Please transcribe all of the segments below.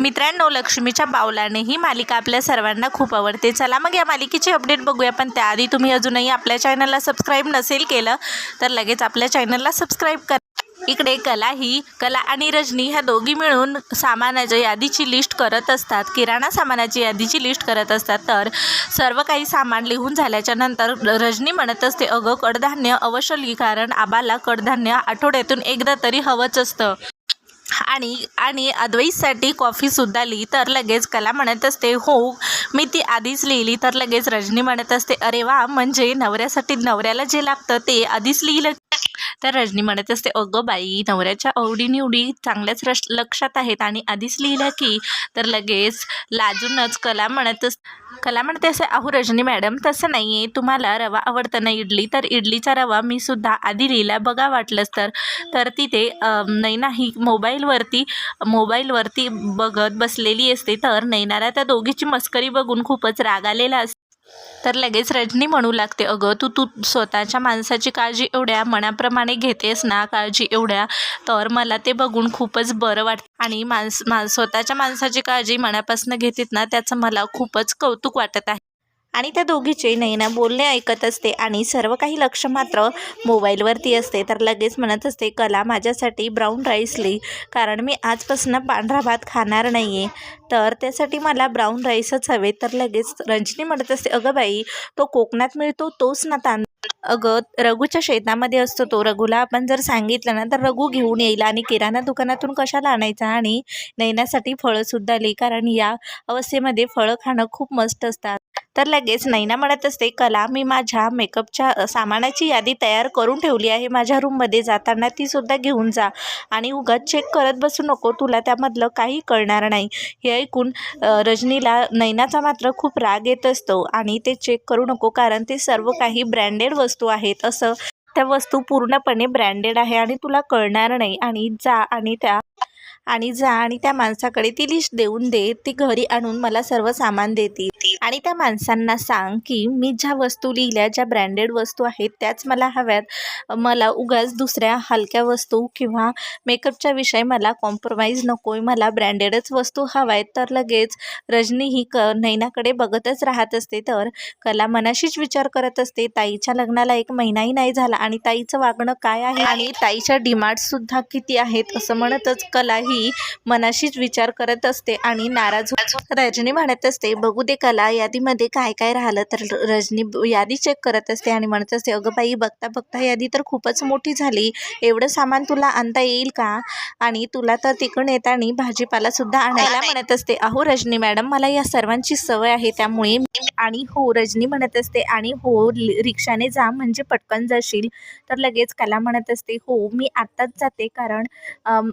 मित्रांनो लक्ष्मीच्या पावलाने ही मालिका आपल्या सर्वांना खूप आवडते. चला मग या मालिकेची अपडेट बघूया. पण त्याआधी तुम्ही अजूनही आपल्या चॅनलला सबस्क्राईब नसेल केलं तर लगेच आपल्या चॅनलला सबस्क्राईब करा. इकडे कला ही कला आणि रजनी ह्या दोघी मिळून सामानाच्या यादीची लिस्ट करत असतात. किराणा सामानाची यादीची लिस्ट करत असतात. तर सर्व काही सामान लिहून झाल्याच्यानंतर रजनी म्हणत असते अगं कडधान्य अवश्य कारण आबाला कडधान्य आठवड्यातून एकदा तरी हवंच असतं. आणि आणि अद्वैतसाठी कॉफीसुद्धा लिही तर लगेच कला म्हणत असते हो मी ती आधीच लिहिली. तर लगेच रजनी म्हणत असते अरे वा म्हणजे नवऱ्यासाठी नवऱ्याला जे लागतं ते आधीच लिहिलं तर रजनी म्हणत असते अगं बाई नवऱ्याच्या आवडीनिवडी चांगल्याच रश लक्षात आहेत आणि आधीच लिहिल्या की. तर लगेच लाजूनच कला म्हणत कला म्हणते असे अहो रजनी मॅडम तसं नाही आहे तुम्हाला रवा आवडतं ना इडली? तर इडलीचा रवा मी सुद्धा आधी लिहिला. बघा वाटलंच तर. तर तिथे नाही नैना ही मोबाईलवरती मोबाईलवरती बघत बसलेली असते. तर नैनाला त्या दोघीची मस्करी बघून खूपच राग आलेला असतो तर लगेच रजनी म्हणू लागते अगं तू तू स्वतःच्या माणसाची काळजी एवढ्या मनाप्रमाणे घेतेस ना काळजी एवढ्या तर मला ते बघून खूपच बरं वाटतं. आणि माणस मा स्वतःच्या माणसाची काळजी मनापासून घेतेत ना त्याचं मला खूपच कौतुक वाटत आहे. आणि त्या दोघीचे नैना बोलणे ऐकत असते आणि सर्व काही लक्ष मात्र मोबाईलवरती असते. तर लगेच म्हणत असते कला माझ्यासाठी ब्राऊन राईस ली कारण मी आजपासून पांढरा भात खाणार नाही आहे तर त्यासाठी मला ब्राऊन राईसच हवे. तर लगेच रंजनी म्हणत असते अगं बाई तो कोकणात मिळतो तोच ना तांदूळ. अगं रघूच्या शेतामध्ये असतो तो. रघूला आपण जर सांगितलं ना तर रघू घेऊन येईल आणि किराणा दुकानातून कशाला आणायचा आणि नैनासाठी फळंसुद्धा आली कारण या अवस्थेमध्ये फळं खाणं खूप मस्त असतात. तर लगेच नैना म्हणत असते कला मी माझ्या मेकअपच्या सामानाची यादी तयार करून ठेवली आहे. माझ्या रूममध्ये जाताना ती सुद्धा घेऊन जा आणि उगाच चेक करत बसू नको. तुला त्यामधलं काही कळणार नाही. हे ऐकून रजनीला नैनाचा मात्र खूप राग येत असतो आणि ते चेक करू नको कारण ते सर्व काही ब्रँडेड वस्तू आहेत. असं त्या वस्तू पूर्णपणे ब्रँडेड आहे आणि तुला कळणार नाही. आणि जा आणि त्या आणि जा आणि त्या माणसाकडे ती लिस्ट देऊन दे. ती घरी आणून मला सर्व सामान देतील आणि त्या माणसांना सांग की मी ज्या वस्तू लिहिल्या ज्या ब्रँडेड वस्तू आहेत त्याच मला हव्यात. मला उगाच दुसऱ्या हलक्या वस्तू किंवा मेकअपच्या विषयी मला कॉम्प्रोमाइज नको आहे मला ब्रँडेडच वस्तू हवा आहेत तर लगेच. रजनी ही क नैनाकडे बघतच राहत असते तर. कला मनाशीच विचार करत असते. ताईच्या लग्नाला एक महिनाही नाही झाला आणि ताईचं वागणं काय आहे? आणि ताईच्या डिमांडसुद्धा किती आहेत असं म्हणतच कला ही ती मनाशीच विचार करत असते आणि नाराज रजनी म्हणत असते बघू दे कला यादीमध्ये काय काय राहिलं? तर रजनी यादी चेक करत असते आणि म्हणत असते अगं बाई बघता बघता यादी तर खूपच मोठी झाली. एवढं सामान तुला आणता येईल का? आणि तुला तर तिकडून येताना भाजीपाला सुद्धा आणायला म्हणत असते. अहो रजनी मॅडम मला या सर्वांची सवय आहे त्यामुळे आणि हो रजनी म्हणत असते आणि हो रिक्षाने जा म्हणजे पटकन जाशील. तर लगेच कला म्हणत असते हो मी आत्ताच जाते कारण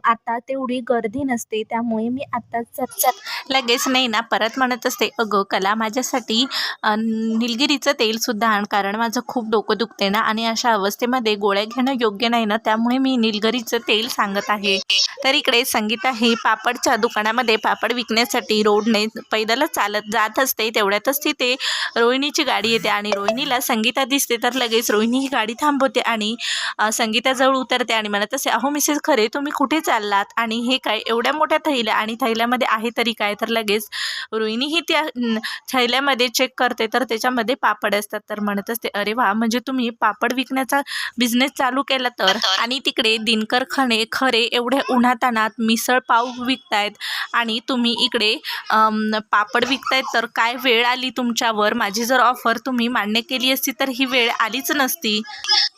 आता तेवढी गर्दी नसते त्यामुळे मी आत्ताच जात लगेच नाही ना परत म्हणत असते अगं कला माझ्यासाठी निलगिरीचं तेलसुद्धा आण कारण माझं खूप डोकं दुखते ना आणि अशा अवस्थेमध्ये गोळ्या घेणं योग्य नाही ना त्यामुळे मी निलगिरीचं तेल सांगत आहे. तर इकडे संगीता ही पापडच्या दुकानामध्ये पापड विकण्यासाठी रोडने पैदलच चालत जात असते तेवढ्यातच तिथे रोहिणीची गाडी येते आणि रोहिणीला संगीता दिसते तर लगेच रोहिणी ही गाडी थांबवते आणि संगीताजवळ उतरते आणि म्हणत असे अहो मिसेस खरे तुम्ही कुठे चाललात? आणि हे काय एवढ्या मोठ्या थैल्या आणि थैल्यामध्ये आहे तरी काय? तर लगेच रोहिणी ही त्या थैल्यामध्ये चेक करते तर त्याच्यामध्ये पापड असतात. तर म्हणत असते अरे वा म्हणजे तुम्ही पापड विकण्याचा बिझनेस चालू केला तर? आणि तिकडे दिनकर खणे खरे एवढ्या उन्हातानात मिसळ पाव विकतायत आणि तुम्ही इकडे पापड विकतायत. तर काय वेळ आली तुमच्यावर? माझी जर ऑफर तुम्ही मान्य केली असती तर ही वेळ आलीच नसती.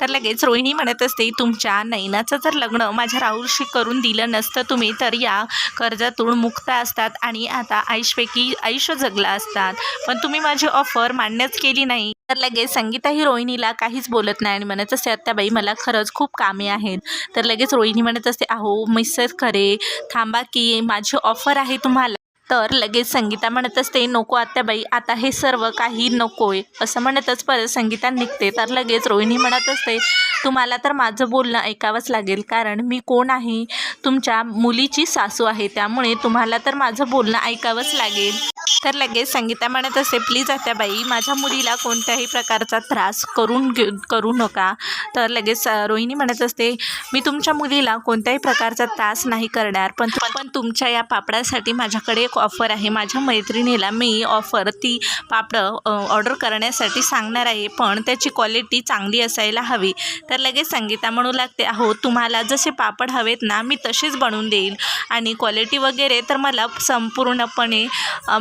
तर लगेच रोहिणी म्हणत असते तुमच्या नैनाचं जर लग्न माझ्या राहुलशी करून दिलं नसतं तुम्ही तर या कर्जातून मुक्त असतात आणि आता आयुषपैकी आयुष्य जगला असतात. पण तुम्ही माझी ऑफर मान्यच केली नाही. तर लगेच संगीता ही रोहिणीला काहीच बोलत नाही आणि म्हणत असते आत्याबाई मला खरंच खूप कामे आहेत. तर लगेच रोहिणी म्हणत असते अहो मिसेस खरे थांबा की माझी ऑफर आहे तुम्हाला. तर लगेच संगीता म्हणत असते नको आत्याबाई आता हे सर्व काही नकोय. असं म्हणतच परत संगीता निघते. तर लगेच रोहिणी म्हणत असते तुम्हाला तर माझं बोलणं ऐकावंच लागेल कारण मी कोण आहे? तुमच्या मुलीची सासू आहे त्यामुळे तुम्हाला तर माझं बोलणं ऐकावंच लागेल. तर लगेच संगीता म्हणत असते प्लीज आत्याबाई माझ्या मुलीला कोणत्याही प्रकारचा त्रास करून घे करू नका. तर लगेच रोहिणी म्हणत असते मी तुमच्या मुलीला कोणत्याही प्रकारचा त्रास नाही करणार पण पण तुमच्या या पापडासाठी माझ्याकडे एक ऑफर आहे. माझ्या मैत्रिणीला मी ऑफर ती पापडं ऑर्डर करण्यासाठी सांगणार आहे पण त्याची क्वालिटी चांगली असायला हवी. तर लगेच संगीता म्हणू लागते अहो तुम्हाला जसे पापड हवेत ना मी तसेच बनवून देईल. आणि क्वालिटी वगैरे तर मला संपूर्णपणे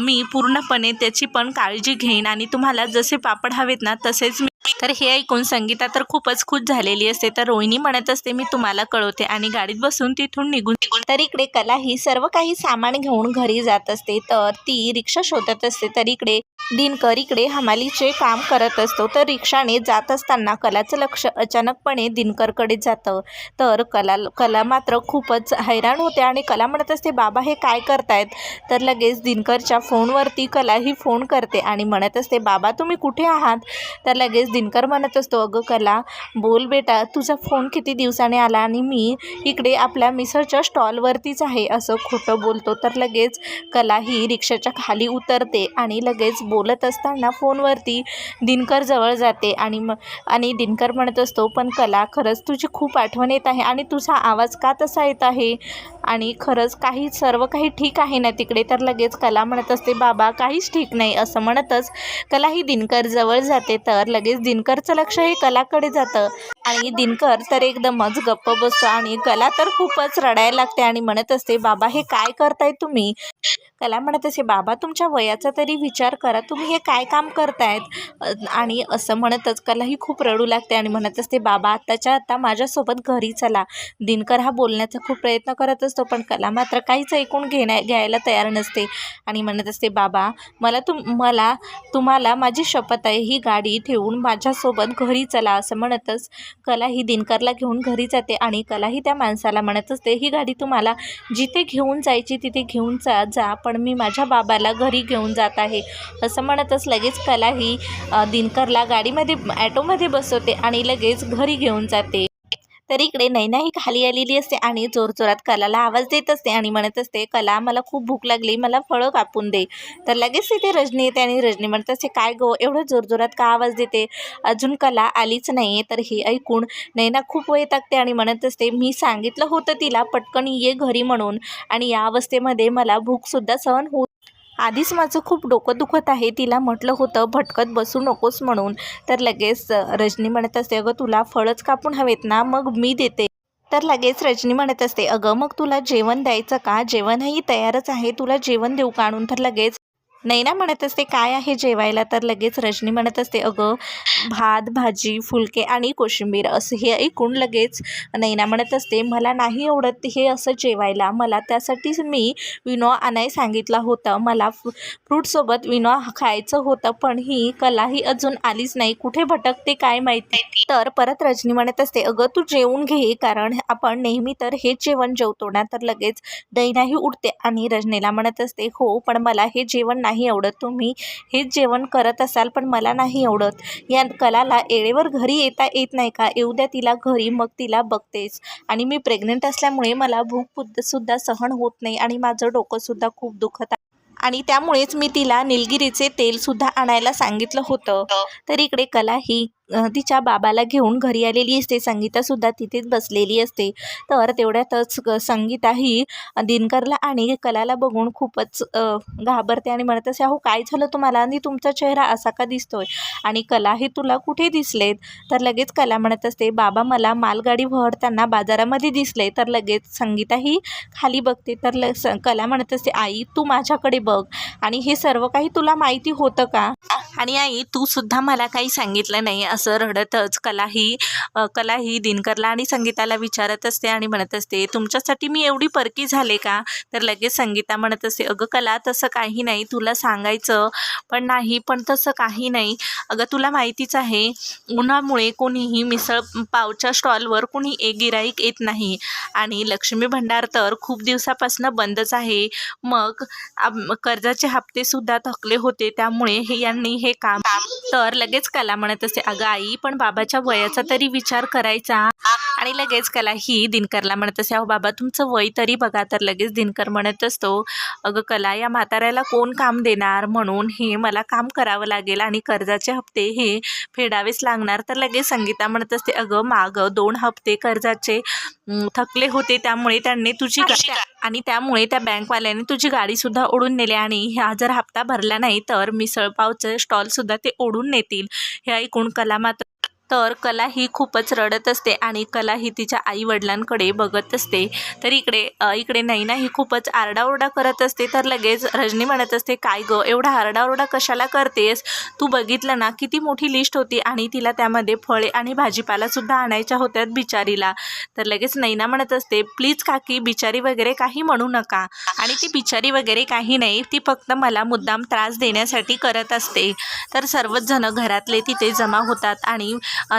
मी पूर्णपणे त्याची पण काळजी घेईन. आणि तुम्हाला जसे पापड हवेत ना तसेच मी तर हे ऐकून संगीता तर खूपच खुश झालेली असते. तर रोहिणी म्हणत असते मी तुम्हाला कळवते. आणि गाडीत बसून तिथून निघून तर इकडे कला ही सर्व काही सामान घेऊन घरी जात असते. तर ती रिक्षा शोधत असते. तर इकडे दिनकर इकडे हमालीचे काम करत असतो. तर रिक्षाने जात असताना कलाचं लक्ष अचानकपणे दिनकरकडे जातं. तर कला कला मात्र खूपच हैराण होते आणि कला म्हणत असते बाबा हे काय करतायत? तर लगेच दिनकरच्या फोनवरती कला ही फोन करते आणि म्हणत असते बाबा तुम्ही कुठे आहात? तर लगेच दिनकर म्हणत असतो अगं कला बोल बेटा तुझा फोन किती दिवसाने आला आणि मी इकडे आपल्या मिसळच्या स्टॉलवरतीच आहे असं खोटं बोलतो. तर लगेच कला ही रिक्षाच्या खाली उतरते आणि लगेच बोलत असताना फोनवरती दिनकर जवळ जाते आणि मग आणि दिनकर म्हणत असतो पण कला खरंच तुझी खूप आठवण येत आहे आणि तुझा आवाज का तसा येत आहे? आणि खरंच काही सर्व काही ठीक आहे ना तिकडे? तर लगेच कला म्हणत असते बाबा काहीच ठीक नाही असं म्हणतच कला ही दिनकर जवळ जाते. तर लगेच दिनकरचं लक्ष हे कलाकडे जातं. आणि दिनकर तर एकदमच गप्प बसतो आणि कला तर खूपच रडायला लागते आणि म्हणत असते बाबा हे काय करताय तुम्ही? कला म्हणत असे बाबा तुमच्या वयाचा तरी विचार करा. तुम्ही हे काय काम करतायत? आणि असं म्हणतच कला ही खूप रडू लागते आणि म्हणत असते बाबा आत्ताच्या आत्ता माझ्यासोबत घरी चला. दिनकर हा बोलण्याचा खूप प्रयत्न करत असतो पण कला मात्र काहीच ऐकून घेण्या घ्यायला तयार नसते. आणि म्हणत असते बाबा मला तुम मला तुम्हाला माझी शपथ आहे. ही गाडी ठेवून माझ्यासोबत घरी चला. असं म्हणतच कला ही दिनकरला घेऊन घरी जाते आणि कला ही त्या माणसाला म्हणत असते ही गाडी तुम्हाला जिथे घेऊन जायची तिथे घेऊन जा जा. पण मी माझ्या बाबाला घरी घेऊन जात आहे. असं म्हणतच लगेच कला ही दिनकरला गाडीमध्ये ॲटोमध्ये बसवते आणि लगेच घरी घेऊन जाते. तर इकडे नैना ही खाली आलेली असते आणि जोरजोरात कलाला आवाज देत असते आणि म्हणत असते कला मला खूप भूक लागली मला फळं कापून दे. तर लगेच तिथे रजनी येते आणि रजनी म्हणत असते काय गो एवढं जोरजोरात का आवाज देते? अजून कला आलीच नाही तर हे ऐकून नैना खूप वेळ टाकते आणि म्हणत असते मी सांगितलं होतं तिला पटकन ये घरी म्हणून आणि या अवस्थेमध्ये मला भूकसुद्धा सहन होत आधीच माझं खूप डोकं दुखत आहे. तिला म्हटलं होतं भटकत बसू नकोस म्हणून. तर लगेच रजनी म्हणत असते अगं तुला फळच कापून हवेत ना मग मी देते. तर लगेच रजनी म्हणत असते अगं मग तुला जेवण द्यायचं का? जेवणही तयारच आहे. तुला जेवण देऊ का आणून? तर लगेच नैना म्हणत असते काय आहे जेवायला? तर लगेच रजनी म्हणत असते अगं भात भाजी फुलके आणि कोशिंबीर असं हे ऐकून लगेच नैना म्हणत असते मला नाही आवडत हे असं जेवायला. मला त्यासाठीच मी विनो आणाय सांगितला होता. मला फ्रूटसोबत विनो खायचं होतं पण ही कला ही अजून आलीच नाही. कुठे भटकते काय माहिती? तर परत रजनी म्हणत असते अगं तू जेवून घे कारण आपण नेहमी तर हेच जेवण जेवतो ना. तर लगेच नैनाही उठते आणि रजनीला म्हणत असते हो पण मला हे जेवण नाही आवडत तुम्ही हेच जेवण करत असाल पण मला नाही आवडत या कलाला वेळेवर घरी येता येत नाही का? येऊ द्या तिला घरी मग तिला बघतेच. आणि मी प्रेग्नंट असल्यामुळे मला भूक सुद्धा सहन होत नाही आणि माझं डोकंसुद्धा खूप दुखत आणि त्यामुळेच मी तिला निलगिरीचे तेलसुद्धा आणायला सांगितलं होतं. तर इकडे कला ही तिच्या बाबाला घेऊन घरी आलेली असते. संगीतासुद्धा तिथेच बसलेली असते. तर तेवढ्यातच ग- संगीता ही दिनकरला आणि कलाला बघून खूपच घाबरते आणि म्हणत असे अहो काय झालं तुम्हाला? आणि तुमचा चेहरा असा का दिसतोय? आणि कला हे तुला कुठे दिसलेत? तर लगेच कला म्हणत असते बाबा मला मालगाडी भरताना बाजारामध्ये दिसले तर लगेच संगीता ही खाली बघते. तर ल स कला म्हणत असते आई तू माझ्याकडे बघ. आणि हे सर्व काही तुला माहिती होतं का? आणि आई तू सुद्धा मला काही सांगितलं नाही असं रडतच. कला ही कला ही दिनकरला आणि संगीताला विचारत असते आणि म्हणत असते तुमच्यासाठी मी एवढी परकी झाले का? तर लगेच संगीता म्हणत असते अगं कला तसं काही नाही तुला सांगायचं पण नाही पण तसं काही नाही. अगं तुला माहितीच आहे उन्हामुळे कोणीही मिसळ पावच्या स्टॉलवर कोणी एक गिराईक येत नाही. आणि लक्ष्मी भंडार तर खूप दिवसापासून बंदच आहे. मग आम- कर्जाचे हप्ते सुद्धा थकले होते त्यामुळे हे यांनी हे काम. तर लगेच कला म्हणत असते अगं आई पण बाबाच्या वयाचा तरी विचार करायचा. आणि लगेच कला ही दिनकरला म्हणत असे अहो बाबा तुमचं वय तरी बघा. तर लगेच दिनकर म्हणत असतो अगं कला या म्हाताऱ्याला कोण काम देणार म्हणून हे मला काम करावं लागेल आणि कर्जाचे हप्ते हे फेडावेच लागणार. तर लगेच संगीता म्हणत असते अगं मागं दोन हप्ते कर्जाचे थकले होते त्यामुळे त्यांनी तुझी आणि त्यामुळे त्या बँकवाल्याने तुझी गाडीसुद्धा ओढून नेली आणि ह्या जर हप्ता भरला नाही तर मिसळपावचं स्टॉलसुद्धा ते ओढून नेतील. हे ऐकून कला मात्र तर कला ही खूपच रडत असते आणि कला ही तिच्या आई वडिलांकडे बघत असते. तर इकडे इकडे नैना ही खूपच आरडाओरडा करत असते. तर लगेच रजनी म्हणत असते काय गं एवढा आरडाओरडा कशाला करतेस? तू बघितलं ना किती मोठी लिस्ट होती आणि तिला त्यामध्ये फळे आणि भाजीपालासुद्धा आणायच्या होत्यात बिचारीला. तर लगेच नैना म्हणत असते प्लीज काकी बिचारी वगैरे काही म्हणू नका. आणि ती बिचारी वगैरे काही नाही ती फक्त मला मुद्दाम त्रास देण्यासाठी करत असते. तर सर्वच जण घरातले तिथे जमा होतात आणि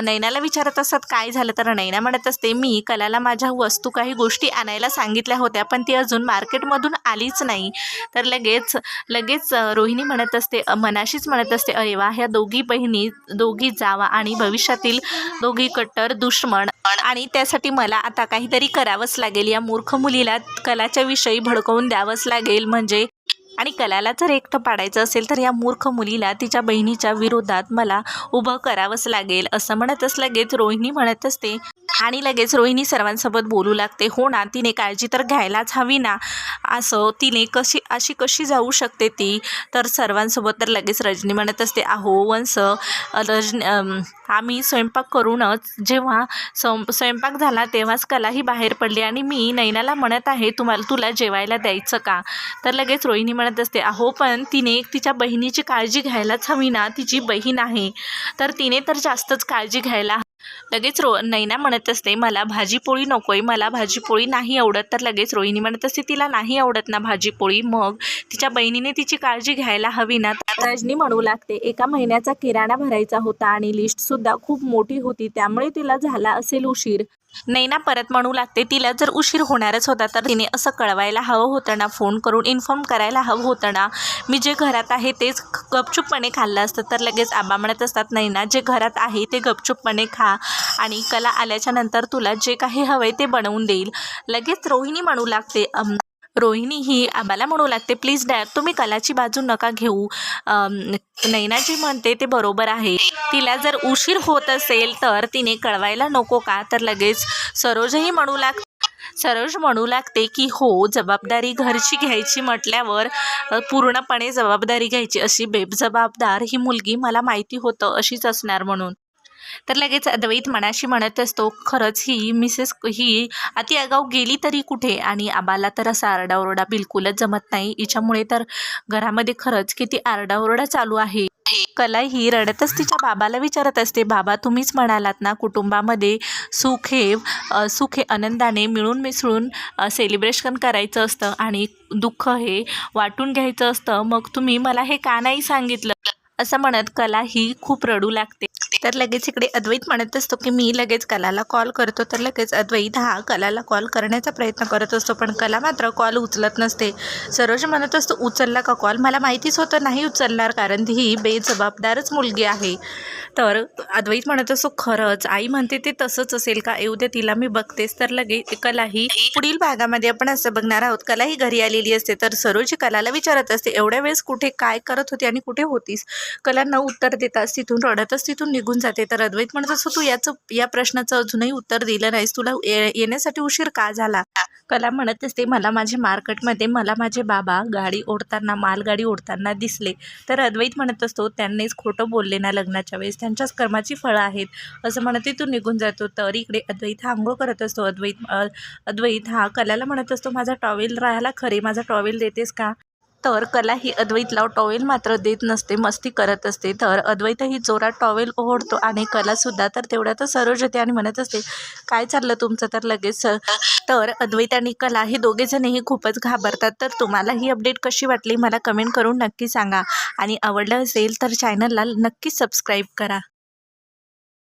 नैनाला विचारत असतात काय झालं? तर नैना म्हणत असते मी कलाला माझ्या वस्तू काही गोष्टी आणायला सांगितल्या होत्या पण ती अजून मार्केटमधून आलीच नाही. तर लगेच लगेच रोहिणी म्हणत असते मनाशीच म्हणत असते अरे वा ह्या दोघी बहिणी दोघी जावा आणि भविष्यातील दोघी कट्टर दुश्मन आणि त्यासाठी मला आता काहीतरी करावंच लागेल. या मूर्ख मुलीला कलाच्या विषयी भडकवून द्यावंच लागेल. म्हणजे आणि कलाला जर एकटं पाडायचं असेल तर या मूर्ख मुलीला तिच्या बहिणीच्या विरोधात मला उभं करावंच लागेल असं म्हणतच लगेच रोहिणी म्हणत असते. आणि लगेच रोहिणी सर्वांसोबत बोलू लागते हो ना तिने काळजी तर घ्यायलाच हवी ना. असं तिने कशी अशी कशी जाऊ शकते ती? तर सर्वांसोबत तर लगेच रजनी म्हणत असते अहो वंस रजनी आम्ही स्वयंपाक करूनच जेव्हा स्वयंपाक झाला तेव्हाच कलाही बाहेर पडली आणि मी नैनाला म्हणत आहे तुम्हाला तुला जेवायला द्यायचं का? तर लगेच रोहिणी म्हणत म्हणत असते अहो पण तिने तिच्या बहिणीची काळजी घ्यायलाच हवी ना तिची बहीण आहे. तर तिने तर जास्तच काळजी घ्यायला लगेच रो नैना म्हणत असते मला भाजीपोळी नकोय मला भाजीपोळी नाही आवडत. तर लगेच रोहिणी म्हणत असते तिला नाही आवडत ना भाजीपोळी मग तिच्या बहिणीने तिची काळजी घ्यायला हवी ना. रजनी म्हणू लागते एका महिन्याचा किराणा भरायचा होता आणि लिस्टसुद्धा खूप मोठी होती त्यामुळे तिला झाला असेल उशीर. नैना परत म्हणू लागते तिला जर उशीर होणारच होता तर तिने असं कळवायला हवं होतं ना? फोन करून इन्फॉर्म करायला हवं होतं ना? मी जे घरात आहे तेच गपचूपपणे खाल्लं असतं. तर लगेच आबा म्हणत असतात नैना जे घरात आहे ते गपचूपपणे खा आणि कला आल्याच्यानंतर तुला जे काही हवंय ते बनवून देईल. लगेच रोहिणी म्हणू लागते रोहिणी ही आम्हाला म्हणू लागते प्लीज डॅड तुम्ही कलाची बाजू नका घेऊ. नैना जी म्हणते ते बरोबर आहे. तिला जर उशीर होत असेल तर तिने कळवायला नको का? तर लगेच सरोजही म्हणू लाग सरोज म्हणू लागते की हो जबाबदारी घरची घ्यायची म्हटल्यावर पूर्णपणे जबाबदारी घ्यायची. अशी बेबजबाबदार ही मुलगी मला माहिती होतं अशीच असणार म्हणून. तर लगेच अद्वैत मनाशी म्हणत असतो खरंच ही मिसेस ही अति आगाऊ गेली तरी कुठे? आणि आबाला तर असा आरडाओरडा बिलकुलच जमत नाही. हिच्यामुळे तर घरामध्ये खरंच किती आरडाओरडा चालू आहे. कला ही रडतच तिच्या बाबाला विचारत असते बाबा तुम्हीच म्हणालात ना कुटुंबामध्ये सुख हे सुख हे आनंदाने मिळून मिसळून सेलिब्रेशन करायचं असतं आणि दुःख हे वाटून घ्यायचं असतं. मग तुम्ही मला हे का नाही सांगितलं? असं म्हणत कला ही खूप रडू लागते. तर लगेच इकडे अद्वैत म्हणत असतो की मी लगेच कलाला कॉल करतो. तर लगेच अद्वैत हा कलाला कॉल करण्याचा प्रयत्न करत असतो. पण कला मात्र कॉल उचलत नसते. सरोज म्हणत असतो उचलला का कॉल मला माहितीच होतं नाही उचलणार कारण ती ही बेजबाबदारच मुलगी आहे. तर अद्वैत म्हणत असतो खरंच आई म्हणते ते तसंच असेल का? येऊ दे तिला मी बघतेच. तर लगेच कलाही पुढील भागामध्ये आपण असं बघणार आहोत. कलाही घरी आलेली असते. तर सरोज कलाला विचारत असते एवढ्या वेळेस कुठे काय करत होती आणि कुठे होतीस? कला न उत्तर देताच तिथून रडतच तिथून निघून जाते. तर अद्वैत म्हणत असतो तू याचं या प्रश्नाचं अजूनही उत्तर दिलं नाहीस. तुला ये- येण्यासाठी उशीर का झाला? कला म्हणत असते मला माझे मार्केटमध्ये मला माझे बाबा गाडी ओढताना मालगाडी ओढताना दिसले. तर अद्वैत म्हणत असतो त्यांनीच खोटं बोलले ना लग्नाच्या वेळेस. त्यांच्याच कर्माची फळं आहेत. असं म्हणत तू निघून जातो. तर इकडे अद्वैत हा आंघोळ करत असतो. अद्वैत अद्वैत हा कलाला म्हणत असतो माझा टॉवेल राहायला खरे. माझा टॉवेल देतेस का? तर कला ही अद्वैतला टॉवेल मात्र देत नसते मस्ती करत असते. तर अद्वैतही जोरात टॉवेल ओढतो आणि कलासुद्धा तर तेवढ्यातच सरोज येते आणि म्हणत असते काय चाललं तुमचं तर लगेच? तर अद्वैत आणि कला हे दोघेजणही खूपच घाबरतात. तर तुम्हाला ही अपडेट कशी वाटली? मला कमेंट करून नक्की सांगा. आणि आवडलं असेल तर चॅनलला नक्की सबस्क्राईब करा.